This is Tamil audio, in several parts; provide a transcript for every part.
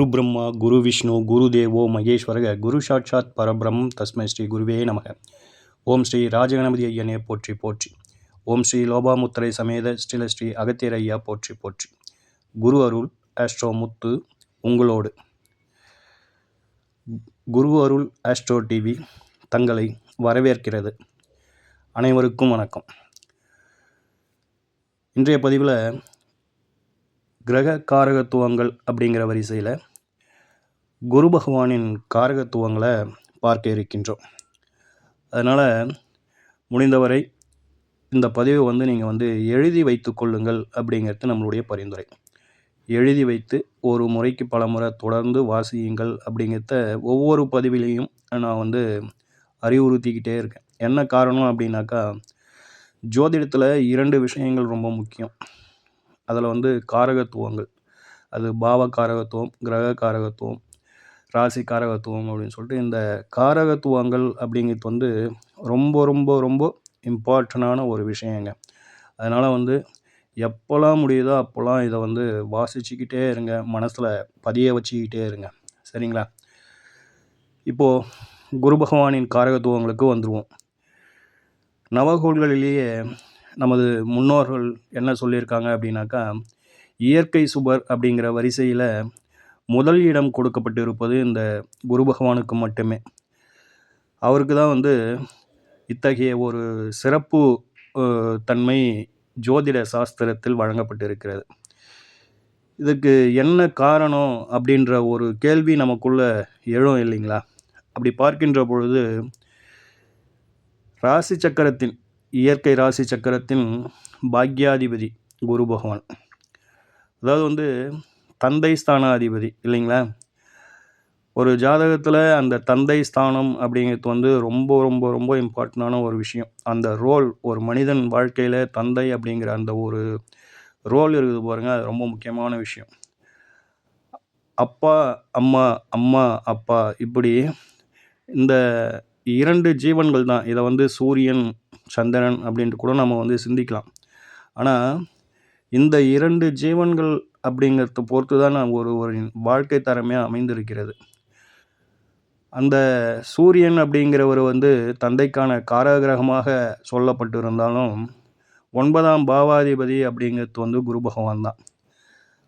குரு பிரம்மா குரு விஷ்ணு குரு தேவோ மகேஸ்வரக குரு சாட்சாத் பரபிரம் தஸ்மை ஸ்ரீ குருவே நமக. ஓம் ஸ்ரீ ராஜகணபதி ஐயனே போற்றி போற்றி. ஓம் ஸ்ரீ லோபாமுத்திரை சமேத ஸ்ரீல ஸ்ரீ அகத்தியர் ஐயா போற்றி போற்றி. குரு அருள் ஆஸ்ட்ரோ முத்து உங்களோடு. குரு அருள் ஆஸ்ட்ரோ டிவி தங்களை வரவேற்கிறது. அனைவருக்கும் வணக்கம். இன்றைய பதிவில் கிரக காரகத்துவங்கள் அப்படிங்கிற வரிசையில் குரு பகவானின் காரகத்துவங்களை பார்க்க இருக்கின்றோம். அதனால் முடிந்தவரை இந்த பதிவை வந்து நீங்கள் வந்து எழுதி வைத்து கொள்ளுங்கள் அப்படிங்கிறது நம்மளுடைய பரிந்துரை. எழுதி வைத்து ஒரு முறைக்கு பல முறை தொடர்ந்து வாசியுங்கள் அப்படிங்கிறத ஒவ்வொரு பதிவிலையும் நான் வந்து அறிவுறுத்திக்கிட்டே இருக்கேன். என்ன காரணம் அப்படின்னாக்கா ஜோதிடத்தில் இரண்டு விஷயங்கள் ரொம்ப முக்கியம். அதில் வந்து காரகத்துவங்கள். அது பாவ காரகத்துவம் கிரக காரகத்துவம் ராசி காரகத்துவம் அப்படின்னு சொல்லிட்டு இந்த காரகத்துவங்கள் அப்படிங்கிறது வந்து ரொம்ப ரொம்ப ரொம்ப இம்பார்ட்டண்டான ஒரு விஷயங்க. அதனால் வந்து எப்போல்லாம் முடியுதோ அப்போல்லாம் இதை வந்து வாசிச்சுக்கிட்டே இருங்க. மனசில் பதிய வச்சுக்கிட்டே இருங்க. சரிங்களா? இப்போது குரு பகவானின் காரகத்துவங்களுக்கு வந்துடுவோம் நவகோள்களிலேயே நமது முன்னோர்கள் என்ன சொல்லியிருக்காங்க அப்படின்னாக்கா இயற்கை சுபர் அப்படிங்கிற வரிசையில் முதல் இடம் கொடுக்கப்பட்டு இருப்பது இந்த குரு பகவானுக்கு மட்டுமே. அவருக்கு தான் வந்து இத்தகைய ஒரு சிறப்பு தன்மை ஜோதிட சாஸ்திரத்தில் வழங்கப்பட்டிருக்கிறது. இதுக்கு என்ன காரணம் அப்படின்ற ஒரு கேள்வி நமக்குள்ளே எழும் இல்லைங்களா? அப்படி பார்க்கின்ற பொழுது ராசி சக்கரத்தின் இயற்கை ராசி சக்கரத்தின் பாக்யாதிபதி குரு பகவான். அதாவது வந்து தந்தை ஸ்தானாதிபதி இல்லைங்களா? ஒரு ஜாதகத்தில் அந்த தந்தை ஸ்தானம் அப்படிங்கிறது வந்து ரொம்ப ரொம்ப ரொம்ப இம்பார்ட்டண்டான ஒரு விஷயம். அந்த ரோல் ஒரு மனிதன் வாழ்க்கையில் தந்தை அப்படிங்கிற அந்த ஒரு ரோல் இருக்குது பாருங்கள் அது ரொம்ப முக்கியமான விஷயம். அப்பா அம்மா அம்மா அப்பா இப்படி இந்த இரண்டு ஜீவன்கள் தான். இதை வந்து சூரியன் சந்திரன் அப்படின்ட்டு கூட நம்ம வந்து சிந்திக்கலாம். ஆனால் இந்த இரண்டு ஜீவன்கள் அப்படிங்கிறத பொறுத்து தான் ஒரு ஒரு வாழ்க்கை தரமே அமைந்திருக்கிறது. அந்த சூரியன் அப்படிங்கிறவர் வந்து தந்தைக்கான காரகிரகமாக சொல்லப்பட்டிருந்தாலும் ஒன்பதாம் பாவாதிபதி அப்படிங்கிறது வந்து குரு பகவான் தான்.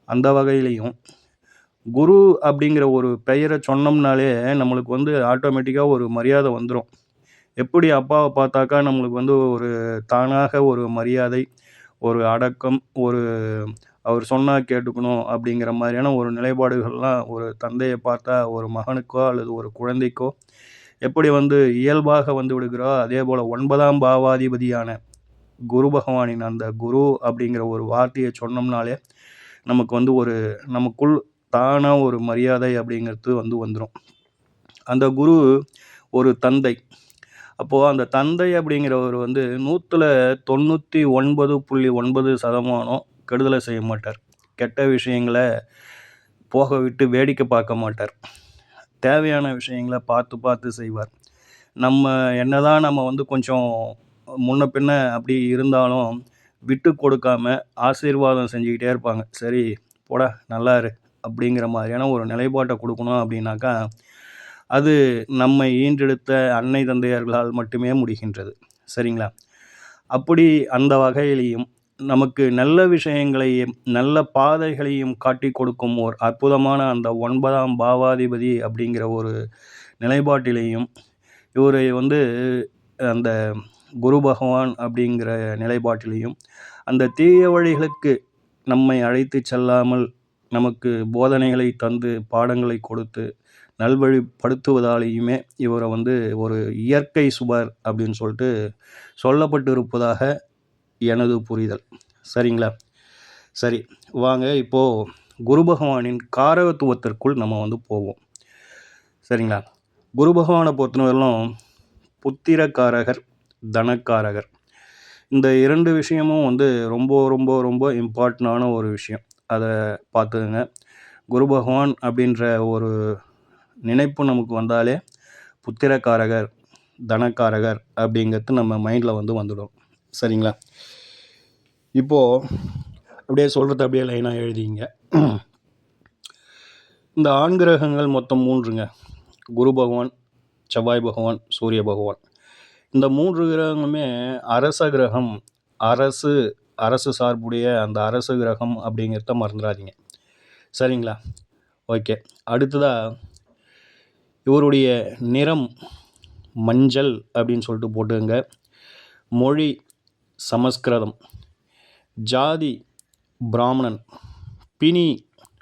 அந்த வகையிலையும் குரு அப்படிங்கிற ஒரு பெயரை சொன்னோம்னாலே நம்மளுக்கு வந்து ஆட்டோமேட்டிக்காக ஒரு மரியாதை வந்துடும் எப்படி அப்பாவை பார்த்தாக்கா நம்மளுக்கு வந்து ஒரு தானாக ஒரு மரியாதை ஒரு அடக்கம் ஒரு அவர் சொன்னால் கேட்டுக்கணும் அப்படிங்கிற மாதிரியான ஒரு நிலைப்பாடுகள்லாம் ஒரு தந்தையை பார்த்தா ஒரு மகனுக்கோ அல்லது ஒரு குழந்தைக்கோ எப்படி வந்து இயல்பாக வந்து விடுகிறோ அதே போல் ஒன்பதாம் பாவாதிபதியான குரு பகவானின் அந்த குரு அப்படிங்கிற ஒரு வார்த்தையை சொன்னோம்னாலே நமக்கு வந்து ஒரு நமக்குள் தானாக ஒரு மரியாதை அப்படிங்கிறது வந்து வந்துடும் அந்த குரு ஒரு தந்தை. அப்போது அந்த தந்தை அப்படிங்கிறவர் வந்து நூற்றில் தொண்ணூற்றி ஒன்பது புள்ளி ஒன்பது சதமானம் கெடுதலை செய்ய மாட்டார். கெட்ட விஷயங்களை போக விட்டு வேடிக்கை பார்க்க மாட்டார். தேவையான விஷயங்களை பார்த்து பார்த்து செய்வார். நம்ம என்னதான் நம்ம வந்து கொஞ்சம் முன்ன பின்ன அப்படி இருந்தாலும் விட்டு கொடுக்காம ஆசீர்வாதம் செஞ்சுக்கிட்டே இருப்பாங்க. சரி போட நல்லா இரு அப்படிங்கிற மாதிரியான ஒரு நிலைப்பாட்டை கொடுக்கணும் அப்படின்னாக்கா அது நம்மை ஈன்றெடுத்த அன்னை தந்தையர்களால் மட்டுமே முடிகின்றது. சரிங்களா? அப்படி அந்த வகையிலையும் நமக்கு நல்ல விஷயங்களையும் நல்ல பாதைகளையும் காட்டி கொடுக்கும் ஓர் அற்புதமான அந்த ஒன்பதாம் பாவாதிபதி அப்படிங்கிற ஒரு நிலைப்பாட்டிலையும் இவரை வந்து அந்த குரு பகவான் அப்படிங்கிற நிலைப்பாட்டிலையும் அந்த தீய வழிகளுக்கு நம்மை அழைத்து செல்லாமல் நமக்கு போதனைகளை தந்து பாடங்களை கொடுத்து நல்வழிப்படுத்துவதாலேயுமே இவரை வந்து ஒரு இயற்கை சுபர் அப்படின்னு சொல்லிட்டு சொல்லப்பட்டு இருப்பதாக எனது புரிதல். சரிங்களா? சரி வாங்க. இப்போது குரு பகவானின் காரகத்துவத்திற்குள் நம்ம வந்து போவோம். சரிங்களா? குரு பகவானை பொறுத்தவரையிலும் புத்திரக்காரகர் தனக்காரகர். இந்த இரண்டு விஷயமும் வந்து ரொம்ப ரொம்ப ரொம்ப இம்பார்ட்டண்டான ஒரு விஷயம். அதை பார்த்துக்குங்க. குரு பகவான் அப்படின்ற ஒரு நினைப்பு நமக்கு வந்தாலே புத்திரக்காரகர் தனக்காரகர் அப்படிங்கிறது நம்ம மைண்டில் வந்து வந்துடும். சரிங்களா? இப்போது அப்படியே சொல்கிறது அப்படியே லைனாக எழுதிங்க. இந்த ஆண் கிரகங்கள் மொத்தம் மூன்றுங்க. குரு பகவான் செவ்வாய் பகவான் சூரிய பகவான். இந்த மூன்று கிரகங்களுமே அரச கிரகம் அரசு அரசு சார்புடைய அந்த அரசு கிரகம் அப்படிங்கிறத மறந்துடாதீங்க. சரிங்களா? ஓகே. அடுத்ததாக இவருடைய நிறம் மஞ்சள் அப்படின்னு சொல்லிட்டு போட்டுங்க மொழி சமஸ்கிருதம். ஜாதி பிராமணன். பினி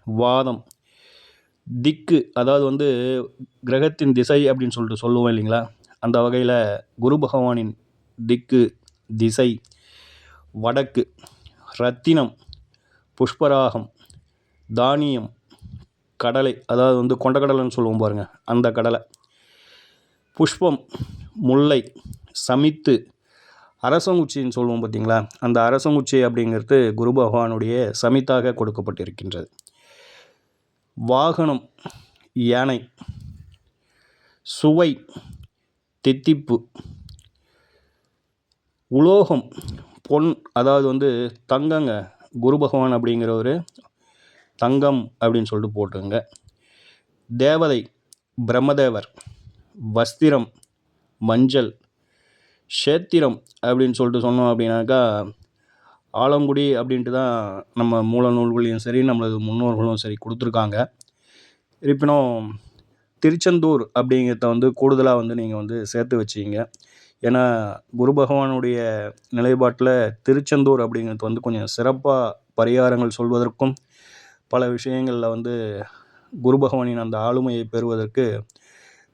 வாதம். திக்கு அதாவது வந்து கிரகத்தின் திசை அப்படின்னு சொல்லிட்டு சொல்லுவோம் இல்லைங்களா? அந்த வகையில் குரு பகவானின் திக்கு திசை. வடக்கு ரத்தினம் புஷ்பராகம். தானியம் கடலை அதாவது வந்து கொண்டக்கடலைன்னு சொல்லுவோம் பாருங்கள் அந்த கடலை. புஷ்பம் முல்லை சமித்து அரசங்குச்சின்னு சொல்லுவோம் பார்த்தீங்களா? அந்த அரசங்குச்சி அப்படிங்கிறது குரு பகவானுடைய சமித்தாக கொடுக்கப்பட்டிருக்கின்றது. வாகனம் யானை சுவை தித்திப்பு உலோகம் பொன் அதாவது வந்து தங்கங்க குரு பகவான் அப்படிங்கிறவர் தங்கம் அப்படின்னு சொல்லிட்டு போட்டுங்க தேவதை பிரம்மதேவர் வஸ்திரம் மஞ்சள் க்ஷேத்திரம் அப்படின்னு சொல்லிட்டு சொன்னோம் அப்படின்னாக்கா ஆலங்குடி அப்படின்ட்டு தான் நம்ம மூல நூல்களையும் சரி நம்மளது முன்னோர்களும் சரி கொடுத்துருக்காங்க. இருப்பினும் திருச்செந்தூர் அப்படிங்கிறத வந்து கூடுதலாக வந்து நீங்கள் வந்து சேர்த்து வச்சிங்க. ஏன்னா குரு பகவானுடைய நிலைப்பாட்டில் திருச்செந்தூர் அப்படிங்கிறது வந்து கொஞ்சம் சிறப்பாக பரிகாரங்கள் சொல்வதற்கும் பல விஷயங்களில் வந்து குரு பகவானின் அந்த ஆளுமையை பெறுவதற்கு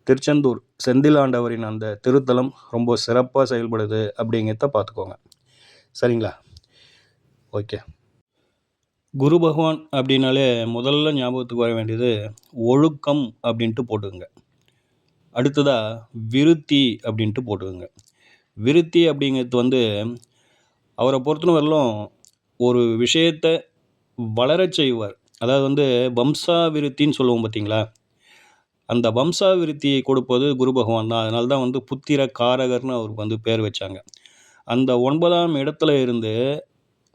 திருச்செந்தூர் செந்திலாண்டவரின் அந்த திருத்தலம் ரொம்ப சிறப்பாக செயல்படுது அப்படிங்கிறத பார்த்துக்கோங்க சரிங்களா? ஓகே. குரு பகவான் அப்படின்னாலே முதல்ல ஞாபகத்துக்கு வர வேண்டியது ஒழுக்கம் அப்படின்ட்டு போட்டுக்கோங்க. அடுத்ததாக விருத்தி அப்படின்ட்டு போட்டுக்கோங்க. விருத்தி அப்படிங்கிறது வந்து அவரை பொறுத்தன வரலும் ஒரு விஷயத்தை வளரச் செய்வார். அதாவது வந்து வம்சா விருத்தின்னு சொல்லுவோம் பார்த்தீங்களா அந்த வம்சாவிருத்தியை கொடுப்பது குரு பகவான் தான். அதனால தான் வந்து புத்திர காரகர்னு அவருக்கு வந்து பேர் வச்சாங்க. அந்த ஒன்பதாம் இடத்துல இருந்து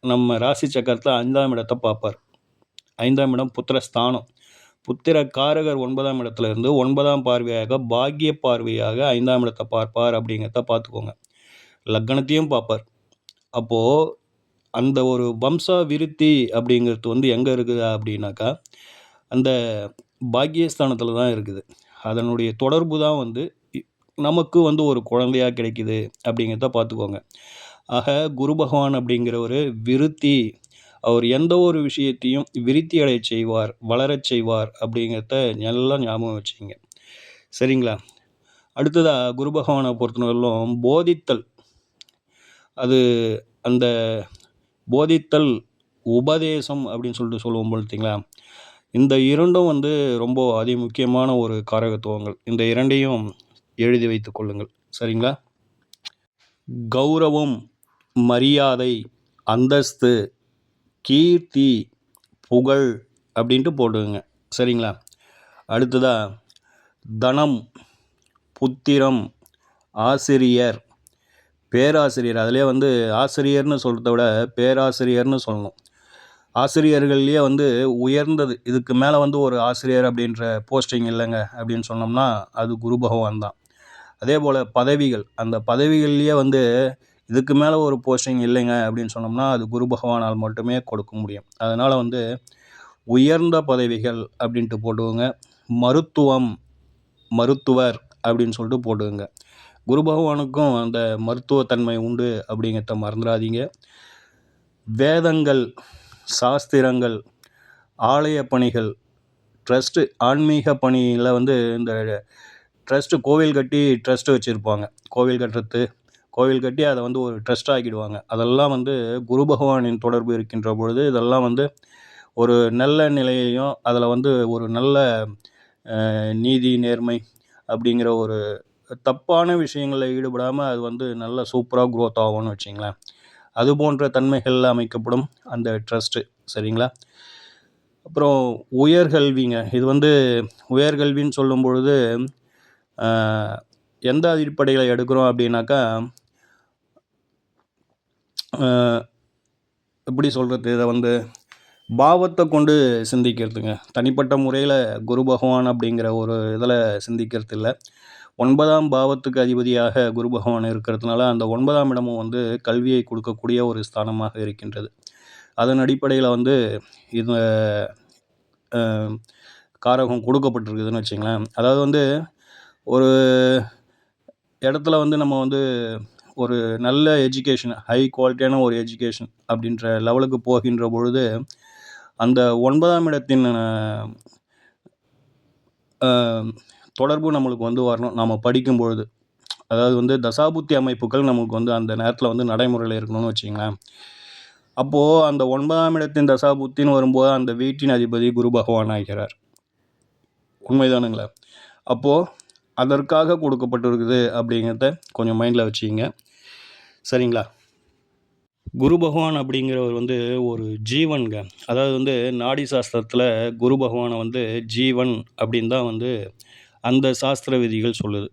நம்ம ராசி சக்கரத்தில் ஐந்தாம் இடத்தை பார்ப்பார். ஐந்தாம் இடம் புத்திரஸ்தானம். புத்திர காரகர் ஒன்பதாம் இடத்துல இருந்து ஒன்பதாம் பார்வையாக பாக்கிய பார்வையாக ஐந்தாம் இடத்தை பார்ப்பார் அப்படிங்கிறத பார்த்துக்கோங்க. லக்னத்தையும் பார்ப்பார். அப்போது அந்த ஒரு வம்சா விருத்தி அப்படிங்கிறது வந்து எங்கே இருக்குது அப்படின்னாக்கா அந்த பாக்கியஸ்தானத்தில் தான் இருக்குது. அதனுடைய தொடர்பு தான் வந்து நமக்கு வந்து ஒரு குழந்தையாக கிடைக்குது அப்படிங்கிறத பார்த்துக்கோங்க. ஆக குரு பகவான் அப்படிங்கிற ஒரு விருத்தி. அவர் எந்த ஒரு விஷயத்தையும் விருத்தி அடைய செய்வார் வளரச் செய்வார் அப்படிங்கிறத நல்லா ஞாபகம் வச்சுங்க சரிங்களா? அடுத்ததாக குரு பகவானை பொறுத்தவரையிலும் போதித்தல். அது அந்த போதித்தல் உபதேசம் அப்படின்னு சொல்லிட்டு சொல்லுவோம் பார்த்தீங்களா இந்த இரண்டும் வந்து ரொம்ப அதி முக்கியமான ஒரு காரகத்துவங்கள். இந்த இரண்டையும் எழுதி வைத்துக் கொள்ளுங்கள். சரிங்களா? கௌரவம் மரியாதை அந்தஸ்து கீர்த்தி புகழ் அப்படின்ட்டு போட்டுக்கோங்க. சரிங்களா? அடுத்ததாக தனம் புத்திரம் ஆசிரியர் பேராசிரியர். அதிலே வந்து ஆசிரியர்னு சொல்கிறத விட பேராசிரியர்னு சொல்லணும். ஆசிரியர்கள்லேயே வந்து உயர்ந்தது. இதுக்கு மேலே வந்து ஒரு ஆசிரியர் அப்படின்ற போஸ்டிங் இல்லைங்க அப்படின்னு சொன்னோம்னா அது குரு பகவான் தான். அதே போல் பதவிகள். அந்த பதவிகள்லேயே வந்து இதுக்கு மேலே ஒரு போஸ்டிங் இல்லைங்க அப்படின்னு சொன்னோம்னா அது குரு பகவானால் மட்டுமே கொடுக்க முடியும். அதனால் வந்து உயர்ந்த பதவிகள் அப்படின்ட்டு போட்டுவோங்க மருத்துவம் மருத்துவர் அப்படின்னு சொல்லிட்டு போட்டுக்கோங்க. குரு பகவானுக்கும் அந்த மருத்துவத்தன்மை உண்டு அப்படிங்கிறத மறந்துடாதீங்க. வேதங்கள் சாஸ்திரங்கள் ஆலய பணிகள் ட்ரஸ்ட்டு ஆன்மீக பணியில் வந்து இந்த ட்ரஸ்ட்டு கோவில் கட்டி ட்ரஸ்ட்டு வச்சுருப்பாங்க. கோவில் கட்டுறது கோவில் கட்டி அதை வந்து ஒரு ட்ரஸ்ட் ஆக்கிடுவாங்க. அதெல்லாம் வந்து குரு பகவானின் தொடர்பு இருக்கின்ற பொழுது இதெல்லாம் வந்து ஒரு நல்ல நிலையையும் அதில் வந்து ஒரு நல்ல நீதி நேர்மை அப்படிங்கிற ஒரு தப்பான விஷயங்களில் ஈடுபடாமல் அது வந்து நல்ல சூப்பராக க்ரோத் ஆகும்னு வச்சிங்களேன். அது போன்ற தன்மைகளில் அமைக்கப்படும் அந்த ட்ரஸ்ட்டு சரிங்களா? அப்புறம் உயர்கல்விங்க இது வந்து உயர்கல்வின்னு சொல்லும் பொழுது எந்த அடிப்படையில் எடுக்கிறோம் அப்படின்னாக்கா எப்படி சொல்கிறது இதை வந்து பாவத்தை கொண்டு சிந்திக்கிறதுங்க. தனிப்பட்ட முறையில் குரு பகவான் அப்படிங்கிற ஒரு இதில் சிந்திக்கிறது இல்லை ஒன்பதாம் பாவத்துக்கு அதிபதியாக குரு பகவான் இருக்கிறதுனால அந்த ஒன்பதாம் இடமும் வந்து கல்வியை கொடுக்கக்கூடிய ஒரு ஸ்தானமாக இருக்கின்றது. அதன் அடிப்படையில் வந்து இந்த காரகம் கொடுக்கப்பட்டிருக்குதுன்னு வச்சுங்களேன். அதாவது வந்து ஒரு இடத்துல வந்து நம்ம வந்து ஒரு நல்ல எஜுகேஷன் ஹை குவாலிட்டியான ஒரு எஜுகேஷன் அப்படின்ற லெவலுக்கு போகின்ற பொழுது அந்த ஒன்பதாம் இடத்தின் தொடர்பு நம்மளுக்கு வந்து வரணும். நம்ம படிக்கும்பொழுது. அதாவது வந்து தசாபுத்தி அமைப்புகள் நமக்கு வந்து அந்த நேரத்தில் வந்து நடைமுறையில் இருக்கணும்னு வச்சிங்களேன் அப்போது அந்த ஒன்பதாம் இடத்தின் தசாபுத்தின்னு வரும்போது அந்த வீட்டின் அதிபதி குரு பகவான் ஆகிறார். உண்மைதானுங்களா? அப்போது அதற்காக கொடுக்கப்பட்டிருக்குது அப்படிங்கிறத கொஞ்சம் மைண்டில் வச்சுக்கிங்க. சரிங்களா? குரு பகவான் அப்படிங்கிறவர் வந்து ஒரு ஜீவன்க. அதாவது வந்து நாடி சாஸ்திரத்தில் குரு பகவானை வந்து ஜீவன் அப்படின்னு தான் வந்து அந்த சாஸ்திர விதிகள் சொல்லுது.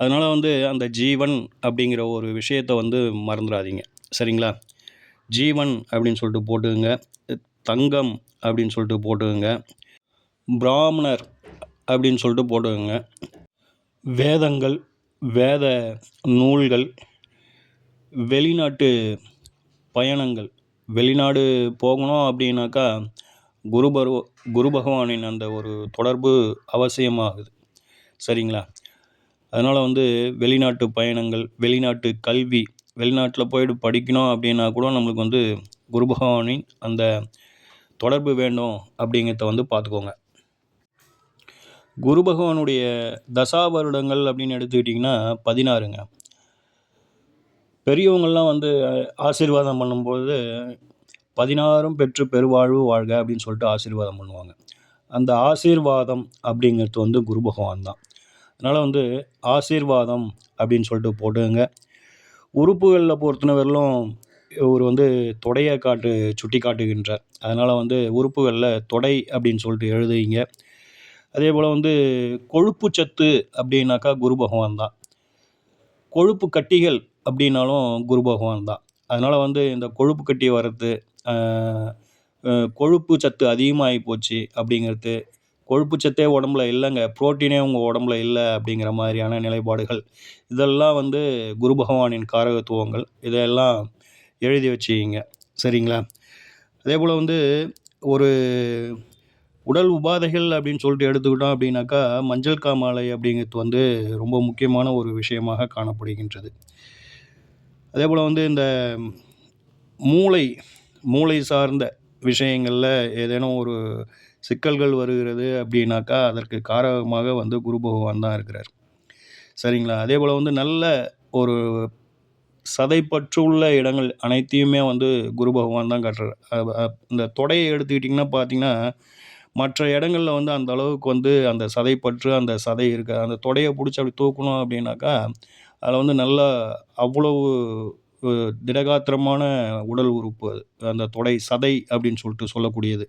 அதனால் வந்து அந்த ஜீவன் அப்படிங்கிற ஒரு விஷயத்தை வந்து மறந்துடாதீங்க சரிங்களா? ஜீவன் அப்படின்னு சொல்லிட்டு போட்டுக்குங்க. தங்கம் அப்படின்னு சொல்லிட்டு போட்டுக்குங்க. பிராமணர் அப்படின்னு சொல்லிட்டு போட்டுக்கோங்க. வேதங்கள் வேத நூல்கள் வெளிநாட்டு பயணங்கள். வெளிநாடு போகணும் அப்படின்னாக்கா குரு பருவ குரு பகவானின் அந்த ஒரு தொடர்பு அவசியமாகுது. சரிங்களா? அதனால் வந்து வெளிநாட்டு பயணங்கள் வெளிநாட்டு கல்வி வெளிநாட்டில் போயிட்டு படிக்கணும் அப்படின்னா கூட நம்மளுக்கு வந்து குரு பகவானின் அந்த தொடர்பு வேண்டும் அப்படிங்கிறத வந்து பார்த்துக்கோங்க. குரு பகவானுடைய தசா வருடங்கள் அப்படின்னு எடுத்துக்கிட்டிங்கன்னா பதினாறுங்க. பெரியவங்கள்லாம் வந்து ஆசீர்வாதம் பண்ணும்போது பதினாறும் பெற்று பெருவாழ்வு வாழ்க அப்படின்னு சொல்லிட்டு ஆசீர்வாதம் பண்ணுவாங்க. அந்த ஆசீர்வாதம் அப்படிங்கிறது வந்து குரு பகவான் தான். அதனால் வந்து ஆசீர்வாதம் அப்படின்னு சொல்லிட்டு போட்டுங்க உறுப்புகளில் பொறுத்தனவரையிலும் இவர் வந்து தொடையை காட்டு சுட்டி காட்டுகின்றார். அதனால் வந்து உறுப்புகளில் தொடை அப்படின்னு சொல்லிட்டு எழுதுவீங்க. அதே போல் வந்து கொழுப்பு சத்து அப்படின்னாக்கா குரு பகவான் தான். கொழுப்பு கட்டிகள் அப்படின்னாலும் குரு பகவான் தான். அதனால் வந்து இந்த கொழுப்பு கட்டி வர்றது கொழுப்பு சத்து அதிகமாகி போச்சு அப்படிங்கிறது. கொழுப்பு சத்தே உடம்புல இல்லைங்க. புரோட்டீனே உங்கள் உடம்புல இல்லை அப்படிங்கிற மாதிரியான நிலைப்பாடுகள். இதெல்லாம் வந்து குரு பகவானின் காரகத்துவங்கள். இதையெல்லாம் எழுதி வச்சுக்கிங்க. சரிங்களா? அதே போல் வந்து ஒரு உடல் உபாதைகள் அப்படின்னு சொல்லிட்டு எடுத்துக்கிட்டோம் அப்படின்னாக்கா மஞ்சள் காமாலை அப்படிங்கிறது வந்து ரொம்ப முக்கியமான ஒரு விஷயமாக காணப்படுகின்றது. அதே போல் வந்து இந்த மூளை மூளை சார்ந்த விஷயங்களில் ஏதேனும் ஒரு சிக்கல்கள் வருகிறது அப்படின்னாக்கா அதற்கு காரகமாக வந்து குரு பகவான் தான் இருக்கிறார். சரிங்களா? அதே போல் வந்து நல்ல ஒரு சதைப்பற்றுள்ள இடங்கள் அனைத்தையுமே வந்து குரு பகவான் தான் கட்டுறார். இந்த தொடையை எடுத்துக்கிட்டிங்கன்னா பார்த்தீங்கன்னா மற்ற இடங்களில் வந்து அந்த அளவுக்கு வந்து அந்த சதைப்பற்று அந்த சதை இருக்க அந்த தொடையை பிடிச்சி அப்படி தூக்கணும் அப்படின்னாக்கா அதில் வந்து நல்லா அவ்வளவு திடகாத்திரமான உடல் உறுப்பு அது. அந்த தொடை சதை அப்படின்னு சொல்லிட்டு சொல்லக்கூடியது.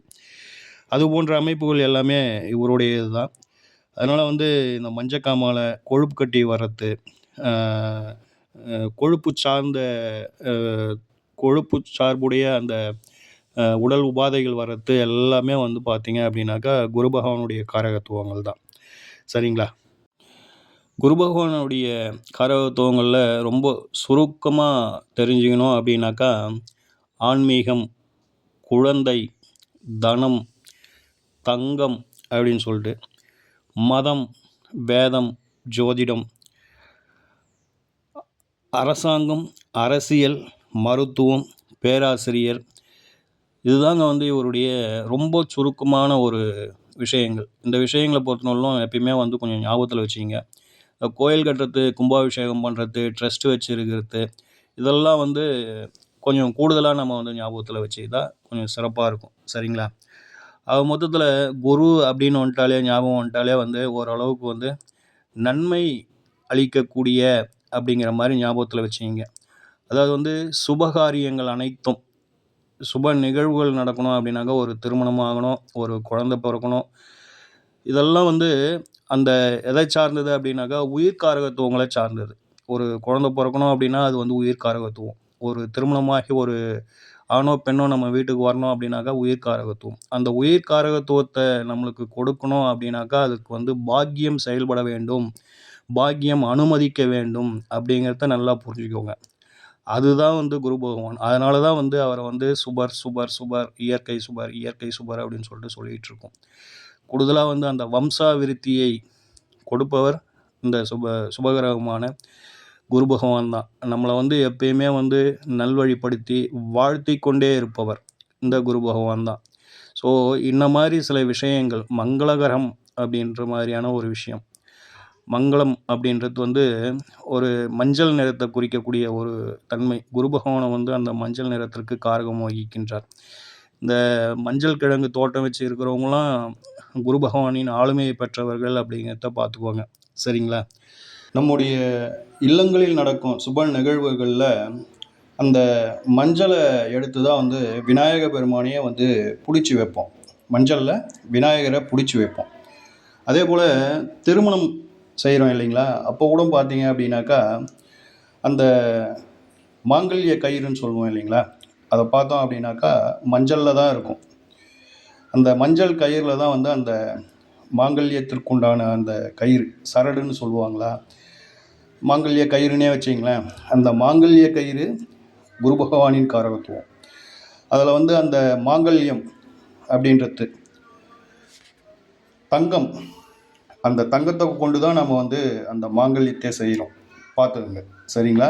அது போன்ற அமைப்புகள் எல்லாமே இவருடையது தான் அதனால் வந்து இந்த மஞ்சக்காமாலை கொழுப்பு கட்டி வர்றது கொழுப்பு சார்ந்த கொழுப்பு சார்புடைய அந்த உடல் உபாதைகள் வர்றது எல்லாமே வந்து பார்த்திங்க அப்படின்னாக்கா குரு பகவானுடைய காரகத்துவங்கள் தான் சரிங்களா? குரு பகவானுடைய காரகத்துவங்களில் ரொம்ப சுருக்கமாக தெரிஞ்சுக்கணும் அப்படின்னாக்கா ஆன்மீகம் குழந்தை தனம் தங்கம் அப்படின்னு சொல்லிட்டு மதம் வேதம் ஜோதிடம் அரசாங்கம் அரசியல் மருத்துவம் பேராசிரியர் இதுதாங்க வந்து இவருடைய ரொம்ப சுருக்கமான ஒரு விஷயங்கள். இந்த விஷயங்களை பொறுத்தவரையிலும் எப்பயுமே வந்து கொஞ்சம் ஞாபகத்தில் வச்சுங்க கோயில் கட்டுறது கும்பாபிஷேகம் பண்ணுறது ட்ரஸ்ட் வச்சுருக்கிறது இதெல்லாம் வந்து கொஞ்சம் கூடுதலாக நம்ம வந்து ஞாபகத்தில் வச்சுக்கிட்டா கொஞ்சம் சிறப்பாக இருக்கும். சரிங்களா? அது மொத்தத்தில் குரு அப்படின்னு வந்துட்டாலே ஞாபகம் வந்துட்டாலே வந்து ஓரளவுக்கு வந்து நன்மை அளிக்கக்கூடிய அப்படிங்கிற மாதிரி ஞாபகத்தில் வச்சுக்கிங்க. அதாவது வந்து சுபகாரியங்கள் அனைத்தும் சுப நிகழ்வுகள் நடக்கணும் அப்படின்னாக்கா ஒரு திருமணம் ஆகணும் ஒரு குழந்தை பிறக்கணும் இதெல்லாம் வந்து அந்த எதை சார்ந்தது அப்படின்னாக்கா உயிர் காரகத்துவங்களை சார்ந்தது. ஒரு குழந்தை பிறக்கணும் அப்படின்னா அது வந்து உயிர் காரகத்துவம். ஒரு திருமணமாகி ஒரு ஆணோ பெண்ணோ நம்ம வீட்டுக்கு வரணும் அப்படின்னாக்கா உயிர் காரகத்துவம். அந்த உயிர் காரகத்துவத்தை நம்மளுக்கு கொடுக்கணும் அப்படின்னாக்கா அதுக்கு வந்து பாக்கியம் செயல்பட வேண்டும். பாக்கியம் அனுமதிக்க வேண்டும் அப்படிங்கிறத நல்லா புரிஞ்சுக்கோங்க. அதுதான் வந்து குரு பகவான். அதனால தான் வந்து அவரை வந்து சுபர் சுபர் சுபர் இயற்கை சுபர் இயற்கை சுபர் அப்படின்னு சொல்லிட்டு சொல்லிகிட்டு இருக்கோம். கூடுதலாக வந்து அந்த வம்சாவிருத்தியை கொடுப்பவர் இந்த சுப சுபகிரகமான குரு பகவான் தான். நம்மளை வந்து எப்பயுமே வந்து நல்வழிப்படுத்தி வாழ்த்தி கொண்டே இருப்பவர் இந்த குரு பகவான் தான். ஸோ இந்த மாதிரி சில விஷயங்கள் மங்களகரம் அப்படின்ற மாதிரியான ஒரு விஷயம் மங்களம் அப்படின்றது வந்து ஒரு மஞ்சள் நிறத்தை குறிக்கக்கூடிய ஒரு தன்மை. குரு பகவானை வந்து அந்த மஞ்சள் நிறத்திற்கு காரகம் வகிக்கின்றார். இந்த மஞ்சள் கிழங்கு தோட்டம் வச்சு இருக்கிறவங்களாம் குரு பகவானின் ஆளுமையை பெற்றவர்கள் அப்படிங்கிறத பார்த்துக்குவாங்க சரிங்களா? நம்முடைய இல்லங்களில் நடக்கும் சுப நிகழ்வுகளில் அந்த மஞ்சளை எடுத்து தான் வந்து விநாயக பெருமானையே வந்து பிடிச்சி வைப்போம். மஞ்சளில் விநாயகரை பிடிச்சி வைப்போம். அதே போல் திருமணம் செய்கிறோம் இல்லைங்களா? அப்போ கூட பார்த்தீங்க அப்படின்னாக்கா அந்த மாங்கல்ய கயிறுன்னு சொல்லுவோம் இல்லைங்களா? அதை பார்த்தோம் அப்படின்னாக்கா மஞ்சளில் தான் இருக்கும். அந்த மஞ்சள் கயிறில் தான் வந்து அந்த மாங்கல்யத்திற்குண்டான அந்த கயிறு சரடுன்னு சொல்லுவாங்களா? மாங்கல்ய கயிறுனே வச்சிங்களேன் அந்த மாங்கல்ய கயிறு குரு பகவானின் காரகத்துவம். அதில் வந்து அந்த மாங்கல்யம் அப்படின்றது தங்கம். அந்த தங்கத்தை கொண்டு தான் நம்ம வந்து அந்த மாங்கல்யத்தை செய்கிறோம் பார்த்துக்கோங்க. சரிங்களா?